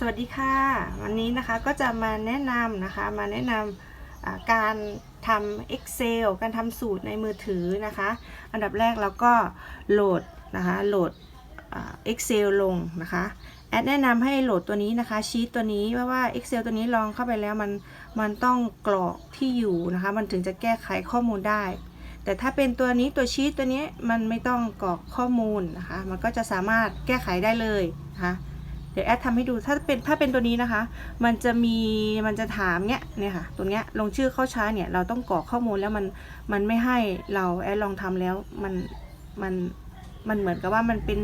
สวัสดีค่ะ วันนี้นะคะก็จะมาแนะนำนะคะมาแนะนำการทำ Excel การทำสูตรในมือถือนะคะ อันดับแรกเราก็โหลดนะคะโหลดอ่า Excel ลงนะคะแอดแนะนำให้โหลดตัวนี้นะคะชีตตัวนี้เพราะว่า Excel ตัวนี้ลองเข้าไปแล้วมันมันต้องกรอกที่อยู่นะคะ มันถึงจะแก้ไขข้อมูลได้ แต่ถ้าเป็นตัวนี้ตัวชีตตัวนี้มันไม่ต้องกรอกข้อมูลนะคะ มันก็จะสามารถแก้ไขได้เลยนะคะ ดี๋ยวแอดทำให้ดูถ้าเป็นถ้าเป็นตัวนี้นะคะ มันจะมีมันจะถามเนี้ยเนี่ยค่ะตัวเนี้ยลงชื่อเข้าช้าเนี่ยเราต้องกรอกข้อมูลแล้วมันมันไม่ให้เราแอดลองทำแล้วมันมันมันเหมือนกับว่ามันเป็น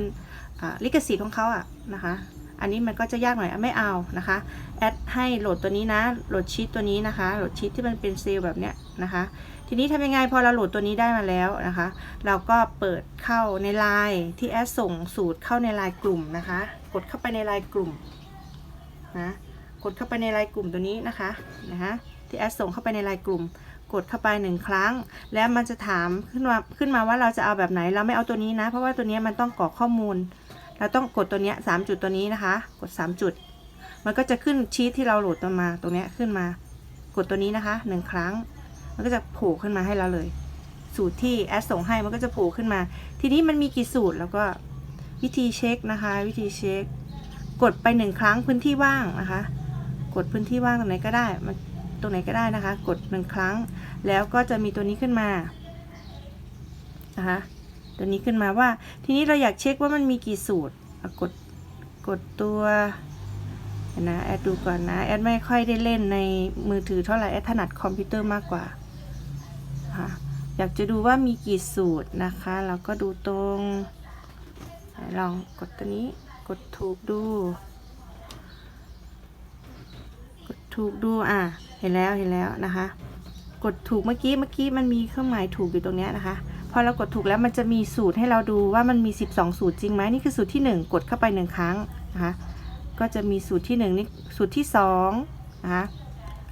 ลิขสิทธิ์ของเขาอะนะคะ อันนี้มันก็จะยากหน่อยไม่เอานะคะแอดให้โหลดตัวนี้นะโหลดชีตตัวนี้นะคะโหลดชีตที่มันเป็นเซลล์แบบเนี้ยนะคะทีนี้ทำยังไงพอเราโหลดตัวนี้ได้มาแล้วนะคะ เราก็เปิดเข้าในไลน์ที่แอดส่งสูตรเข้าในไลน์กลุ่มนะคะ กดเข้าไปในไลน์กลุ่มนะกดเข้าไปในไลน์กลุ่มตัวนี้นะคะนะคะที่แอดส่งเข้าไปในไลน์กลุ่ม กดเข้าไปหนึ่งครั้ง แล้วมันจะถามขึ้นมาขึ้นมาว่าเราจะเอาแบบไหนเราไม่เอาตัวนี้นะ เพราะว่าตัวนี้มันต้องกรอกข้อมูล เราต้องกดตัวเนี้ยสามจุดตัวนี้นะคะ กดสามจุด มันก็จะขึ้นชีทที่เราโหลดตัวมาตรงเนี้ยขึ้นมา กดตัวนี้นะคะหนึ่งครั้ง มันก็จะโผล่ขึ้นมาให้เราเลย สูตรที่แอดส่งให้มันก็จะโผล่ขึ้นมา ทีนี้มันมีกี่สูตรแล้วก็วิธีเช็คนะคะ วิธีเช็ค กดไปหนึ่งครั้งพื้นที่ว่างนะคะ กดพื้นที่ว่างตรงไหนก็ได้มันตรงไหนก็ได้นะคะ กดหนึ่งครั้ง แล้วก็จะมีตัวนี้ขึ้นมานะคะ ตัวนี้ขึ้นมาว่า ทีนี้เราอยากเช็คว่ามันมีกี่สูตรกดกดตัวเดี๋ยวนะแอดดูก่อนนะ แอดไม่ค่อยได้เล่นในมือถือเท่าไหร่ แอดถนัดคอมพิวเตอร์มากกว่าค่ะอยากจะดูว่ามีกี่สูตรนะคะเราก็ดูตรง ลองกดตัวนี้กดถูกดู กดถูกดูอะเห็นแล้วเห็นแล้วนะคะ กดถูกเมื่อกี้เมื่อกี้มันมีเครื่องหมายถูกอยู่ตรงเนี้ยนะคะ พอเรากดถูกแล้วมันจะมีสูตรให้เราดูว่ามันมี 12 สูตรจริงไหมนี่คือสูตรที่ 1 กดเข้าไป 1 ครั้งนะคะก็จะมีสูตรที่ 1 นี่สูตรที่2นะคะ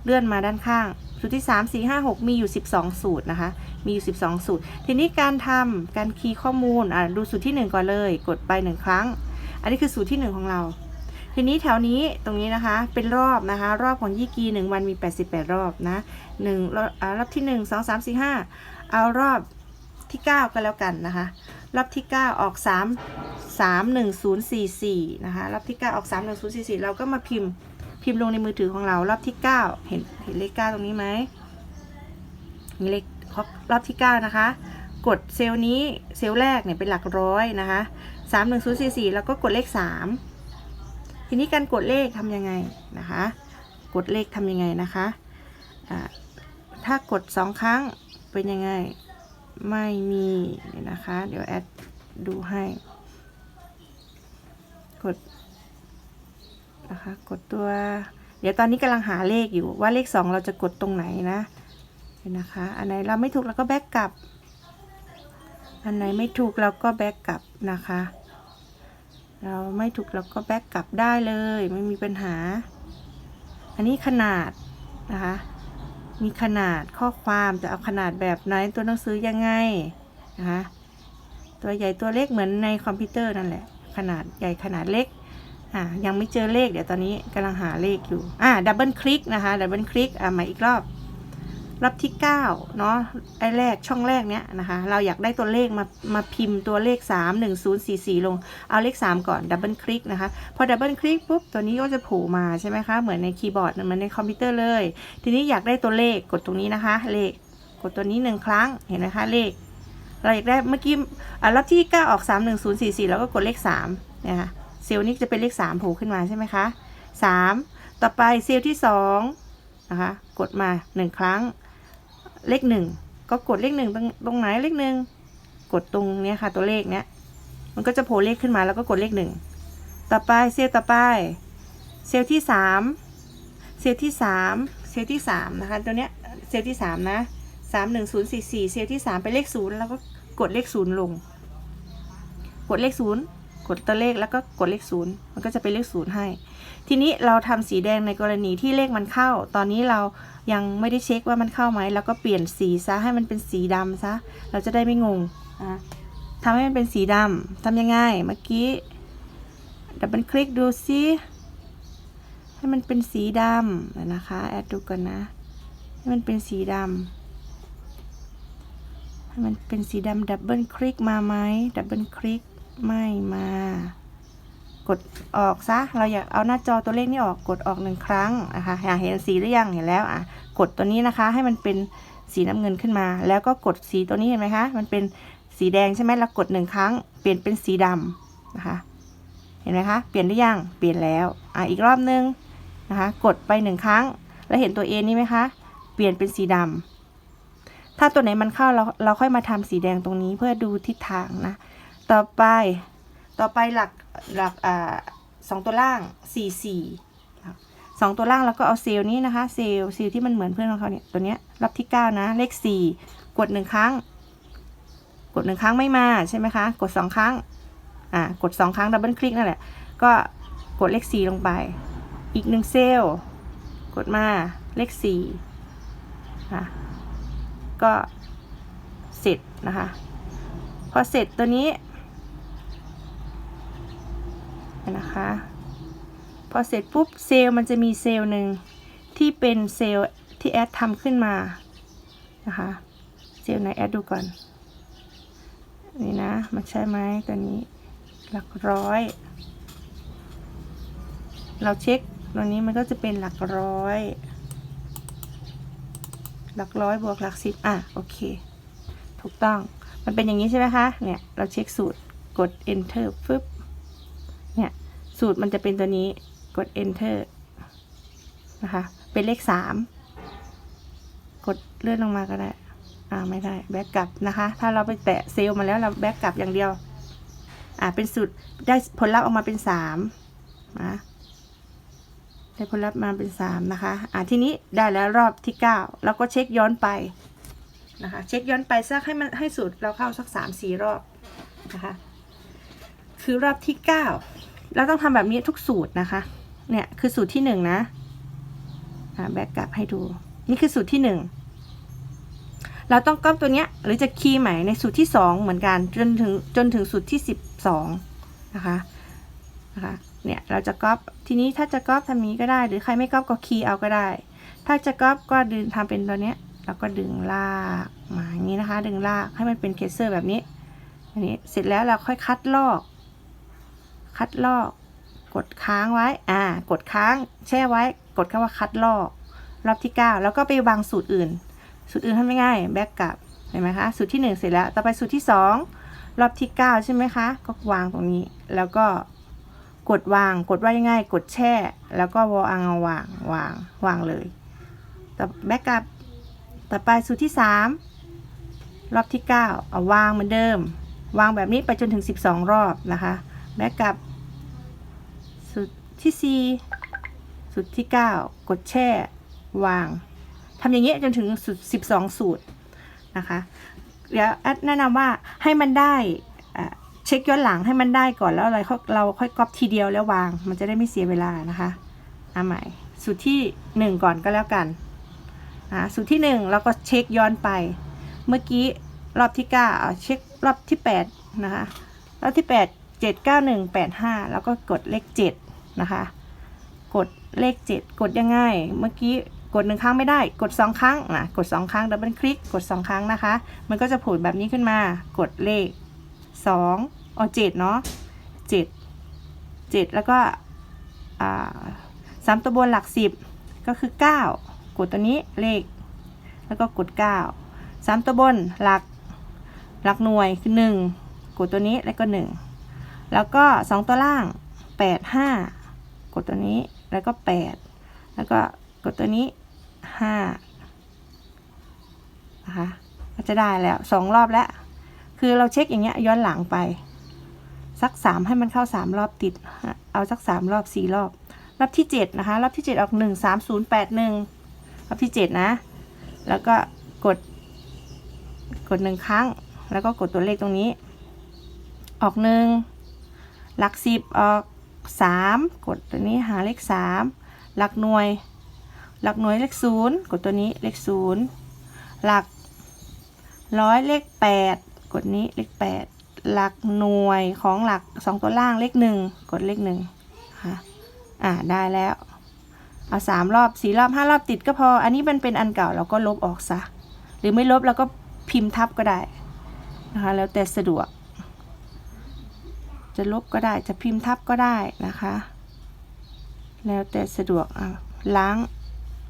เลื่อนมาด้านข้าง สูตรที่ 3 4 5 6 มีอยู่ 12 สูตรนะคะ มีอยู่ 12 สูตร ทีนี้การทำการคีย์ข้อมูลอะดูสูตรที่ 1 ก่อนเลย กดไป 1 ครั้ง อันนี้คือสูตรที่ 1 ของเรา ทีนี้แถวนี้ตรงนี้นะคะเป็นรอบนะคะ รอบของยี่กีหนึ่งวันมี 88 รอบนะหนึ่งรอบอ่ารอบที่ 1 2 3 4 5 เอารอบ ที่ 9 ก็แล้วกันนะคะ รอบที่ 9 ออก 3 3 1 0 4 4นะคะ รอบที่ 9 ออก 3 1 0 4 4 เราก็มาพิมพ์พิมพ์ลงในมือถือของเรา รอบที่ 9 เห็นเห็นเลข 9 ตรงนี้ไหมมีเลขรอบที่ 9 นะคะ กดเซลล์นี้เซลล์แรกเนี่ยเป็นหลักร้อยนะคะ3 1 0 4 4 แล้วก็กดเลข 3 ทีนี้การกดเลขทำยังไงนะคะ กดเลขทำยังไงนะคะ ถ้ากด 2 ครั้งเป็นยังไง ไม่มีเนี่ยนะคะ เดี๋ยวแอดดูให้ กดนะคะ กดตัว เดี๋ยวตอนนี้กำลังหาเลขอยู่ว่าเลข 2 เราจะกดตรงไหนนะเดี๋ยนะคะ อันไหนเราไม่ถูกเราก็แบ็กกลับ อันไหนไม่ถูกเราก็แบ็กกลับนะคะ เราไม่ถูกเราก็แบ็กกลับได้เลย ไม่มีปัญหา อันนี้ขนาดนะคะ มีขนาดข้อความจะเอาขนาดแบบไหนตัวหนังสือยังไงนะคะตัวใหญ่ตัวเล็กเหมือนในคอมพิวเตอร์นั่นแหละ ขนาดใหญ่ขนาดเล็กอ่ายังไม่เจอเลขเดี๋ยวตอนนี้กำลังหาเลขอยู่อ่าดับเบิลคลิกนะคะดับเบิลคลิกอ่ามาอีกรอบ รอบที่9เนาะไอ้แรกช่องแรกเนี้ยนะคะ เราอยากได้ตัวเลขมามาพิมพ์ตัวเลข 3 1 0 4 4 ลง เอาเลข 3 ก่อนดับเบิลคลิกนะคะ พอดับเบิลคลิกปุ๊บ ตัวนี้ก็จะโผล่มาใช่ไหมคะ เหมือนในคีย์บอร์ดเหมือนในคอมพิวเตอร์เลย ทีนี้อยากได้ตัวเลขกดตรงนี้นะคะ เลขกดตัวนี้หนึ่งครั้งเห็นไหมคะเลข เราอยากได้เมื่อกี้รอบที่ 9 ออก 3 1 0 4 4 แล้วก็กดเลข3เนี่ยค่ะเซลล์นี้จะเป็นเลข3โผล่ขึ้นมาใช่ไหมคะ3 ต่อไปเซลล์ที่2นะคะกดมา 1 ครั้ง เลขหนึ่งก็กดเลขหนึ่งตรงตรงไหนเลขหนึ่งกดตรงเนี้ยค่ะ ตัวเลขเนี้ยมันก็จะโผล่เลขขึ้นมาแล้วก็กดเลขหนึ่งต่อไปเซลล์ต่อไป เซลล์ที่สามเซลล์ที่สามเซลล์ที่สามนะคะตัวเนี้ยเซลล์ที่สามนะสามหนึ่งศูนย์สี่สี่เซลล์ที่สามเป็นเลขศูนย์แล้วก็กดเลขศูนย์ลง กดเลขศูนย์ กดตัวเลขแล้วก็กดเลขศูนย์มันก็จะเป็นเลขศูนย์ให้ ทีนี้เราทำสีแดงในกรณีที่เลขมันเข้า ตอนนี้เรายังไม่ได้เช็คว่ามันเข้าไหมแล้วก็เปลี่ยนสีซะให้มันเป็นสีดำซะ เราจะได้ไม่งงอะทำให้มันเป็นสีดำทำยังไง เมื่อกี้ดับเบิลคลิกดูซิให้มันเป็นสีดำนะคะแอดดูก่อนนะ ให้มันเป็นสีดำให้มันเป็นสีดำดับเบิลคลิกมาไหมดับเบิลคลิก ไม่มา กดออกซะ เราอยากเอาหน้าจอตัวเลขนี้ออก กดออกหนึ่งครั้งนะคะอยากเห็นสีหรือยัง เห็นแล้วอะ กดตัวนี้นะคะ ให้มันเป็นสีน้ำเงินขึ้นมา แล้วก็กดสีตัวนี้เห็นไหมคะ มันเป็นสีแดงใช่ไหมเรากดหนึ่งครั้ง เปลี่ยนเป็นสีดำนะคะ เห็นไหมคะ เปลี่ยนหรือยัง เปลี่ยนแล้ว อะ อีกรอบนึงนะคะ กดไปหนึ่งครั้ง แล้วเห็นตัว A นี่ไหมคะ เปลี่ยนเป็นสีดำถ้าตัวไหนมันเข้าเราเราค่อยมาทำสีแดงตรงนี้เพื่อดูทิศทางนะ ต่อไป ต่อไปหลักหลักอ่าสองตัวล่างสี่สี่สองตัวล่างแล้วก็เอาเซลล์นี้นะคะ เซลล์เซลล์ที่มันเหมือนเพื่อนของเขาเนี่ยตัวเนี้ยรอบที่เก้านะ เลขสี่กดหนึ่งครั้ง กดหนึ่งครั้งไม่มาใช่ไหมคะ กดสองครั้งอ่ากดสองครั้งดับเบิลคลิกนั่นแหละ ก็กดเลขสี่ลงไป อีกหนึ่งเซลล์กดมาเลขสี่ค่ะก็เสร็จนะคะ พอเสร็จตัวนี้ นะคะ พอเสร็จปุ๊บเซลล์มันจะมีเซลล์หนึ่งที่เป็นเซลล์ที่แอดทำขึ้นมานะคะ เซลล์ไหนแอดดูก่อน นี่นะ มันใช่ไหมตัวนี้ หลักร้อย เราเช็คตัวนี้มันก็จะเป็นหลักร้อย หลักร้อยบวกหลักสิบอะ โอเค ถูกต้อง มันเป็นอย่างนี้ใช่ไหมคะ เนี่ย เราเช็คสูตร กด enter ฟึบ สูตรมันจะเป็นตัวนี้กด enter นะคะ เป็นเลขสามกดเลื่อนลงมาก็ได้อ่าไม่ได้แบ็กกลับนะคะ ถ้าเราไปแตะเซลล์มาแล้วเราแบ็กกลับอย่างเดียวอ่าเป็นสูตรได้ผลลัพธ์ออกมาเป็นสามนะได้ผลลัพธ์มาเป็นสามนะคะอ่าทีนี้ได้แล้วรอบที่เก้าเราก็เช็คย้อนไปนะคะเช็คย้อนไปสักให้มันให้สูตรเราเข้าสักสามสี่รอบนะคะคือรอบที่เก้า เราต้องทำแบบนี้ทุกสูตรนะคะ เนี่ยคือสูตรที่หนึ่งนะแบ็กกลับให้ดู นี่คือสูตรที่หนึ่งเราต้องก๊อปตัวเนี้ยหรือจะคีย์ใหม่ในสูตรที่สองเหมือนกันจนถึงจนถึงสูตรที่สิบสองนะคะนะคะเนี่ยเราจะก๊อปทีนี้ถ้าจะก๊อปทำนี้ก็ได้ หรือใครไม่ก๊อปก็คีย์เอาก็ได้ ถ้าจะก๊อปก็ดึงทำเป็นตัวเนี้ยแล้วก็ดึงลากมาอย่างนี้นะคะ ดึงลากให้มันเป็นเคเซอร์แบบนี้อันนี้เสร็จแล้วเราค่อยคัดลอก คัดลอก กดค้างไว้ อ่า กดค้าง แช่ไว้ กดคำว่าคัดลอก รอบที่เก้าแล้วก็ไปวางสูตรอื่น สูตรอื่นทำไม่ง่ายแบ็กกลับเห็นไหมคะ สูตรที่หนึ่งเสร็จแล้ว ต่อไปสูตรที่สองรอบที่เก้าใช่ไหมคะ ก็วางตรงนี้ แล้วก็กดวาง กดว่ายังไง กดแช่ แล้วก็วางเอาวาง วาง วางเลย ต่อแบ็กกลับ ต่อไปสูตรที่สามรอบที่เก้าเอาวางเหมือนเดิม วางแบบนี้ไปจนถึงสิบสองรอบนะคะ แบ็กกลับ สูตรที่สี่สูตรที่เก้ากดแช่ วางทำอย่างนี้จนถึงสูตรสิบสองสูตรนะคะ เดี๋ยวแนะนำว่าให้มันได้เช็คย้อนหลังให้มันได้ก่อนแล้วอะไรเราเราค่อยก๊อปทีเดียวแล้ววาง มันจะได้ไม่เสียเวลานะคะเอาใหม่สูตรที่หนึ่งก่อนก็แล้วกันสูตรที่หนึ่งเราก็เช็คย้อนไป เมื่อกี้รอบที่เก้าเอาเช็ครอบที่แปดนะคะ รอบที่แปดเจ็ดเก้าหนึ่งแปดห้าแล้วก็กดเลขเจ็ดนะคะ กดเลขเจ็ดกดยังไง เมื่อกี้กดหนึ่งครั้งไม่ได้ กดสองครั้งนะกดสองครั้งดับเบิลคลิก กดสองครั้งนะคะ มันก็จะผุดแบบนี้ขึ้นมา กดเลขสองอ๋อเจ็ดเนาะเจ็ดเจ็ดแล้วก็สามตัวบนหลักสิบก็คือเก้ากดตัวนี้เลข แล้วก็กดเก้าสามตัวบนหลักหลักหน่วยคือหนึ่งกดตัวนี้แล้วก็หนึ่ง แล้วก็สองตัวล่างแปดห้ากดตัวนี้ แล้วก็แปดแล้วก็กดตัวนี้ห้านะคะ ก็จะได้แล้วสองรอบแล้ว คือเราเช็คอย่างเงี้ยย้อนหลังไป สักสามให้มันเข้าสามรอบติด เอาสักสามรอบสี่รอบ รอบที่เจ็ดนะคะ รอบที่เจ็ดออกหนึ่งสามศูนย์แปดหนึ่งรอบที่เจ็ดนะ แล้วก็กด กดหนึ่งครั้ง แล้วก็กดตัวเลขตรงนี้ ออกหนึ่ง หลักสิบออกสามกดตัวนี้หาเลขสามหลักหน่วย หลักหน่วยเลขศูนย์กดตัวนี้เลขศูนย์หลักร้อยเลขแปดกดนี้เลขแปดหลักหน่วยของหลักสองตัวล่างเลขหนึ่งกดเลขหนึ่งค่ะอ่าได้แล้วเอาสามรอบสี่รอบห้ารอบติดก็พอ อันนี้มันเป็นอันเก่าเราก็ลบออกซะ หรือไม่ลบเราก็พิมพ์ทับก็ได้นะคะแล้วแต่สะดวก จะลบก็ได้จะพิมพ์ทับก็ได้นะคะ แล้วแต่สะดวกอะล้าง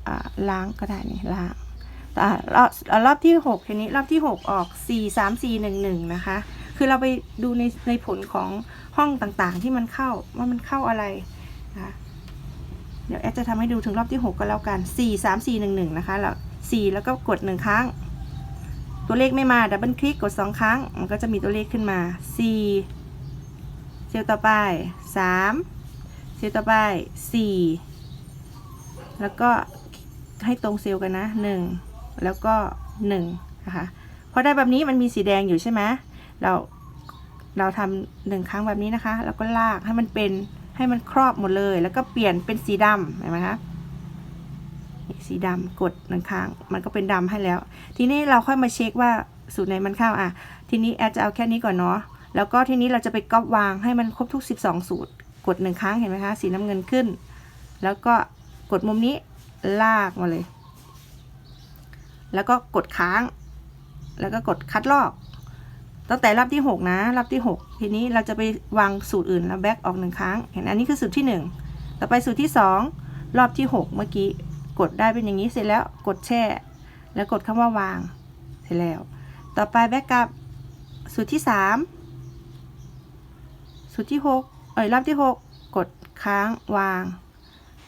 อ่าล้างก็ได้นี่ล้างอ่ารอบรอบที่หกทีนี้รอบที่หกออกสี่สามสี่หนึ่งหนึ่งนะคะ คือเราไปดูในในผลของห้องต่างๆที่มันเข้าว่ามันเข้าอะไรนะเดี๋ยวแอดจะทำให้ดูถึงรอบที่ 6 ก็แล้วกัน 4 3 4 1 1 นะคะแล้ว4แล้วก็กด 1 ครั้ง ตัวเลขไม่มาดับเบิลคลิกกด 2 ครั้ง มันก็จะมีตัวเลขขึ้นมา 4 เซลล์ต่อไป3เซลล์ต่อไป4แล้วก็ให้ตรงเซลล์กันนะ1แล้วก็1นะคะพอได้แบบนี้มันมีสีแดงอยู่ใช่ไหมเราเราทำหนึ่งครั้งแบบนี้นะคะ แล้วก็ลากให้มันเป็นให้มันครอบหมดเลย แล้วก็เปลี่ยนเป็นสีดำเห็นไหมคะสีดำกดหนึ่งครั้งมันก็เป็นดำให้แล้ว ทีนี้เราค่อยมาเช็คว่าสูตรไหนมันเข้าอะ ทีนี้แอดจะเอาแค่นี้ก่อนเนาะ แล้วก็ทีนี้เราจะไปก๊อปวางให้มันครบทุก 12 สูตร กดหนึ่งครั้งเห็นไหมคะสีน้ำเงินขึ้น แล้วก็กดมุมนี้ลากมาเลย แล้วก็กดค้าง แล้วก็กดคัดลอก ตั้งแต่รอบที่ 6 นะรอบที่ 6 ทีนี้เราจะไปวางสูตรอื่นแล้วแบ็กออกหนึ่งครั้ง เห็นอันนี้คือสูตรที่ 1 ต่อไปสูตรที่ 2 รอบที่ 6 เมื่อกี้กดได้เป็นอย่างนี้เสร็จแล้วกดแช่ แล้วกดคำว่าวางเสร็จแล้ว ต่อไปแบ็กกลับสูตรที่ 3 สูตรที่6เอ้ยรอบที่ 6 กดค้างวาง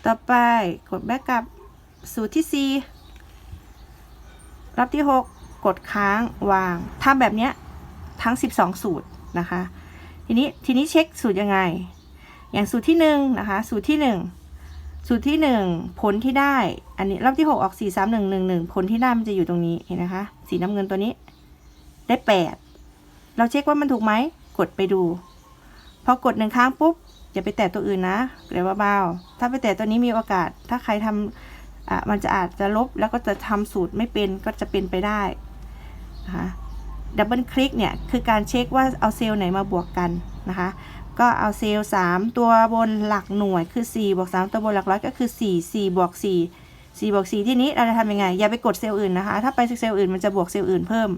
ต่อไปกดแบ็กกลับสูตรที่ 4 รอบที่ 6 กดค้างวางทำแบบเนี้ยทั้ง 12 สูตรนะคะ ทีนี้ทีนี้เช็คสูตรยังไง อย่างสูตรที่1นะคะสูตรที่ 1 สูตรที่ 1 ผลที่ได้ อันนี้รอบที่ 6 ออก 4 3 1 1 1 ผลที่ได้มันจะอยู่ตรงนี้เห็นนะคะ สีน้ำเงินตัวนี้ได้ 8 เราเช็คว่ามันถูกไหมกดไปดู พอกดหนึ่งครั้งปุ๊บอย่าไปแตะตัวอื่นนะเดี๋ยวเบาๆถ้าไปแตะตัวนี้มีโอกาส ถ้าใครทำอะมันจะอาจจะลบแล้วก็จะทำสูตรไม่เป็นก็จะเป็นไปได้นะคะดับเบิลคลิกเนี่ยคือการเช็คว่าเอาเซลล์ไหนมาบวกกันนะคะก็เอาเซลล์ 3 ตัวบนหลักหน่วยคือ4บวก3ตัวบนหลักร้อยก็คือ 4 4บวก4 4บวก4ที่นี้เราจะทำยังไง อย่าไปกดเซลล์อื่นนะคะ ถ้าไปเซลล์อื่นมันจะบวกเซลล์อื่นเพิ่ม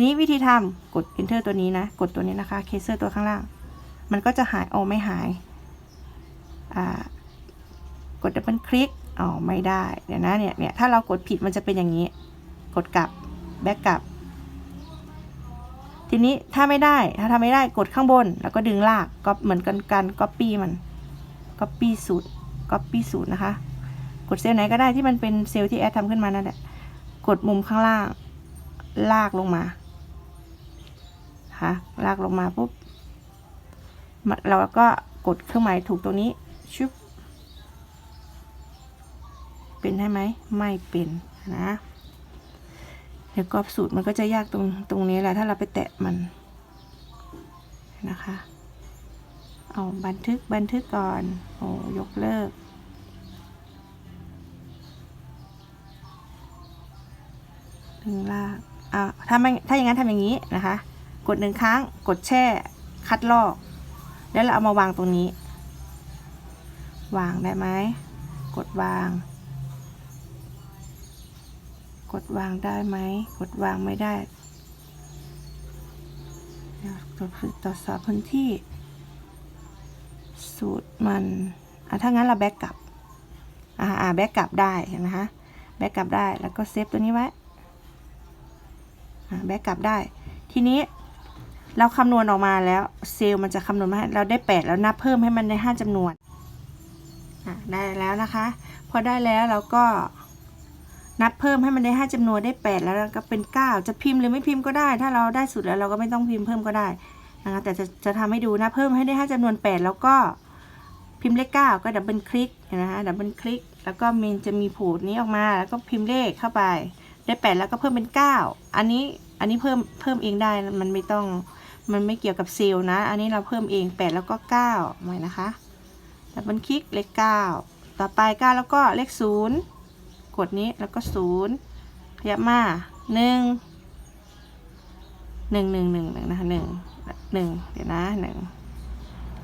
นี้วิธีทำกด enter ตัวนี้นะ กดตัวนี้นะคะ เคเซอร์ตัวข้างล่าง มันก็จะหายโอไม่หายกดดับเบิลคลิกอ๋อไม่ได้เดี๋ยวนะเนี่ยเนี่ยถ้าเรากดผิดมันจะเป็นอย่างนี้ กดกลับแบ็กกลับ ทีนี้ถ้าไม่ได้ถ้าทำไม่ได้กดข้างบน แล้วก็ดึงลากก็เหมือนกันการก๊อปปี้มันก๊อปปี้สูตรก๊อปปี้สูตรนะคะ กดเซลล์ไหนก็ได้ที่มันเป็นเซลล์ที่แอดทำขึ้นมานั่นแหละกดมุมข้างล่าง ลากลงมาค่ะลากลงมาปุ๊บ เราก็กดเครื่องหมายถูกตรงนี้ชุบเป็นให้ไหมไม่เป็นนะเดี๋ยวกรอบสูตรมันก็จะยากตรงตรงนี้แหละถ้าเราไปแตะมันนะคะ เอาบันทึกบันทึกก่อนโอ้ยกเลิกถึงลากอ่าถ้าไม่ถ้าอย่างนั้นทำอย่างนี้นะคะ กดหนึ่งครั้งกดแช่คัดลอก แล้วเราเอามาวางตรงนี้ วางได้ไหม กดวาง กดวางได้ไหม กดวางไม่ได้เดี๋ยวตรวจตรวจสอบพื้นที่ สูตรมันอะถ้างั้นเราแบ็กกลับ อ่าอ่าแบ็กกลับได้เห็นไหมคะแบ็กกลับได้แล้วก็เซฟตัวนี้ไว้แบ็กกลับได้ ทีนี้ เราคำนวณออกมาแล้วเซลล์มันจะคำนวณมาให้เราได้ 8 แล้วนับเพิ่มให้มันได้ 5จำนวนได้แล้วนะคะ พอได้แล้วเราก็นับเพิ่มให้มันได้ 5จำนวนได้ 8 แล้วก็เป็น 9 จะพิมพ์หรือไม่พิมพ์ก็ได้ ถ้าเราได้สุดแล้วเราก็ไม่ต้องพิมพ์เพิ่มก็ได้นะคะแต่จะจะทำให้ดูนะเพิ่มให้ได้ 5จำนวน 8 แล้วก็พิมพ์เลข 9 ก็ดับเบิลคลิกนะคะดับเบิลคลิกแล้วก็มันจะมีผูดนี้ออกมาแล้วก็พิมพ์เลขเข้าไปได้แปดแล้วก็เพิ่มเป็นเก้าอันนี้อันนี้เพิ่มเพิ่มเองได้มันไม่ต้อง มันไม่เกี่ยวกับเซลล์นะ อันนี้เราเพิ่มเองแปดแล้วก็เก้าใหม่นะคะดับเบิลคลิกเลขเก้าต่อไปเก้าแล้วก็เลขศูนย์กดนี้แล้วก็ศูนย์ขยับมาหนึ่งหนึ่งหนึ่งหนึ่งนะคะหนึ่งหนึ่งเดี๋ยวนะหนึ่ง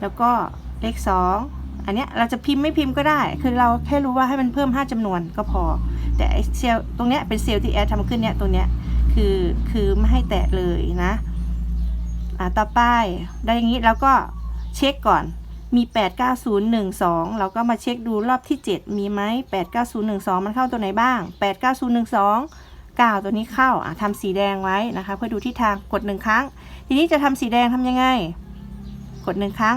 แล้วก็เลขสองอันเนี้ยเราจะพิมพ์ไม่พิมพ์ก็ได้ คือเราแค่รู้ว่าให้มันเพิ่ม 5จำนวนก็พอ แต่เซลล์ตรงเนี้ยเป็นเซลล์ที่แอดทำขึ้นเนี้ยตัวเนี้ยคือคือไม่ให้แตะเลยนะ อ่าต่อไปได้อย่างนี้เราก็เช็คก่อนมี 89012 เราก็มาเช็คดูรอบที่ 7 มีไหม89012 มันเข้าตัวไหนบ้าง 89012 9 ตัวนี้เข้าอะทำสีแดงไว้นะคะ เพื่อดูทิศทางกดหนึ่งครั้ง ทีนี้จะทำสีแดงทำยังไง กดหนึ่งครั้ง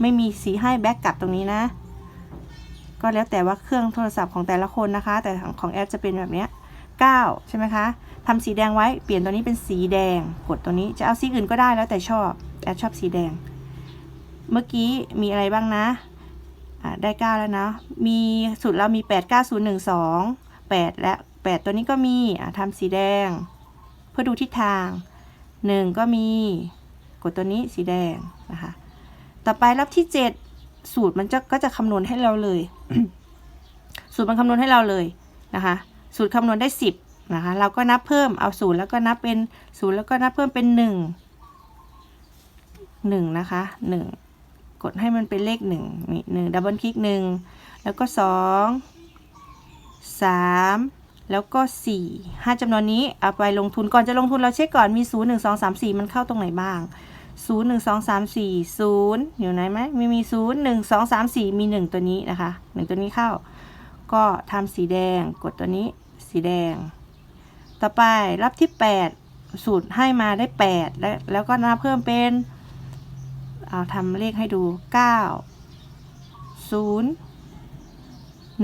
ไม่มีสีให้แบ็กกลับตรงนี้นะ ก็แล้วแต่ว่าเครื่องโทรศัพท์ของแต่ละคนนะคะ แต่ของของแอดจะเป็นแบบเนี้ย 9 ใช่ไหมคะทำสีแดงไว้เปลี่ยนตัวนี้เป็นสีแดง กดตัวนี้จะเอาสีอื่นก็ได้แล้วแต่ชอบแอดชอบสีแดง เมื่อกี้มีอะไรบ้างนะได้ 9 แล้วนะมีสุดเรามี 8 9 0 1 2 8 และ 8 ตัวนี้ก็มีอ่าทำสีแดง เพื่อดูทิศทาง 1 ก็มี กดตัวนี้สีแดงนะคะ ต่อไปรอบที่ 7 สูตรมันจะก็จะคำนวณให้เราเลย สูตรมันคำนวณให้เราเลยนะคะ สูตรคำนวณได้ 10นะคะเราก็นับเพิ่มเอาศูนย์แล้วก็นับเป็นศูนย์แล้วก็นับเพิ่มเป็น 1 1นะคะ1 กดให้มันเป็นเลข1นี่หนึ่งดับเบิลคลิก1 แล้วก็ 2 3 แล้วก็ 4 5จำนวนนี้เอาไปลงทุนก่อนจะลงทุนเราเช็คก่อนมี 0 1 2 3 4 มันเข้าตรงไหนบ้าง0 1 2 3 4 0 อยู่ไหนไหมมีมี 0 1 2 3 4 มี 1 ตัวนี้นะคะ 1 ตัวนี้เข้า ก็ทำสีแดงกดตัวนี้ สีแดง ต่อไปรับที่ 8 สูตรให้มาได้ 8 แล้วแล้วก็นับเพิ่มเป็น เอาทำเลขให้ดู 9 0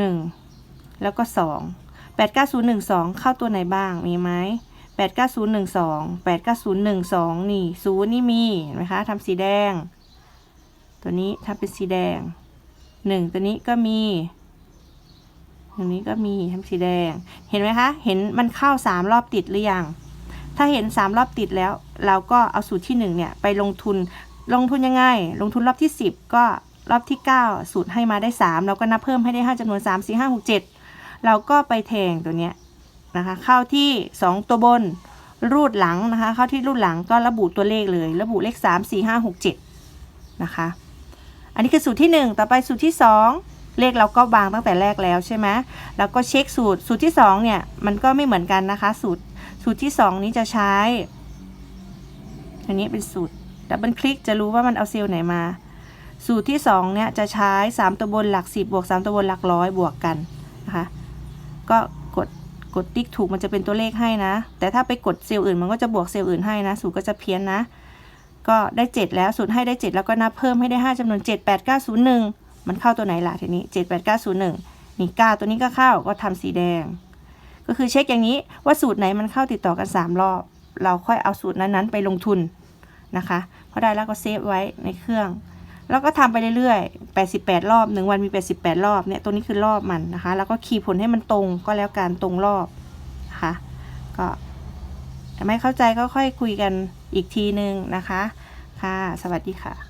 1 แล้วก็ 2 8 9 0 1 2 เข้าตัวไหนบ้างมีไหม8 9 0 1 2 8 9 0 1 2 นี่0นี่มีเห็นไหมคะทำสีแดง ตัวนี้ทำเป็นสีแดง 1 ตัวนี้ก็มี ตัวนี้ก็มีทำสีแดง เห็นไหมคะ เห็นมันเข้า3รอบติดหรือยัง ถ้าเห็น3รอบติดแล้ว เราก็เอาสูตรที่1เนี่ยไปลงทุน ลงทุนยังไง ลงทุนรอบที่10ก็รอบที่9สูตรให้มาได้3เราก็นับเพิ่มให้ได้5จำนวน3 4 5 6 7เราก็ไปแทงตัวเนี้ยนะคะ เข้าที่2ตัวบน รูดหลังนะคะ เข้าที่รูดหลังก็ระบุตัวเลขเลย ระบุเลข3 4 5 6 7นะคะ อันนี้คือสูตรที่1ต่อไปสูตรที่2 เลขเราก็วางตั้งแต่แรกแล้วใช่ไหมแล้วก็เช็คสูตรสูตรที่2เนี่ยมันก็ไม่เหมือนกันนะคะ สูตรสูตรที่ 2 นี้จะใช้ อันนี้เป็นสูตรดับเบิลคลิกจะรู้ว่ามันเอาเซลล์ไหนมา สูตรที่ 2 เนี่ยจะใช้ 3 ตัวบนหลัก 10 บวก 3 ตัวบนหลักร้อยบวกกันนะคะก็กดกดติ๊กถูกมันจะเป็นตัวเลขให้นะ แต่ถ้าไปกดเซลล์อื่นมันก็จะบวกเซลล์อื่นให้นะ สูตรก็จะเพี้ยนนะ ก็ได้ 7 แล้วสูตรให้ได้ 7 แล้วก็นับเพิ่มให้ได้ 5จำนวน 7 8 9 0 1 มันเข้าตัวไหนล่ะทีนี้ 7 8 9 0 1 นี่9ตัวนี้ก็เข้าก็ทำสีแดง ก็คือเช็คอย่างนี้ว่าสูตรไหนมันเข้าติดต่อกัน 3 รอบ เราค่อยเอาสูตรนั้นๆ ไปลงทุนนะคะพอได้แล้วก็เซฟไว้ในเครื่อง แล้วก็ทำไปเรื่อยๆ 88 รอบ 1 วันมี 88 รอบเนี่ยตัวนี้คือรอบมันนะคะ แล้วก็คีย์ผลให้มันตรงก็แล้วการตรงรอบนะคะก็ไม่เข้าใจก็ค่อยคุยกันอีกทีนึงนะคะ ค่ะ สวัสดีค่ะ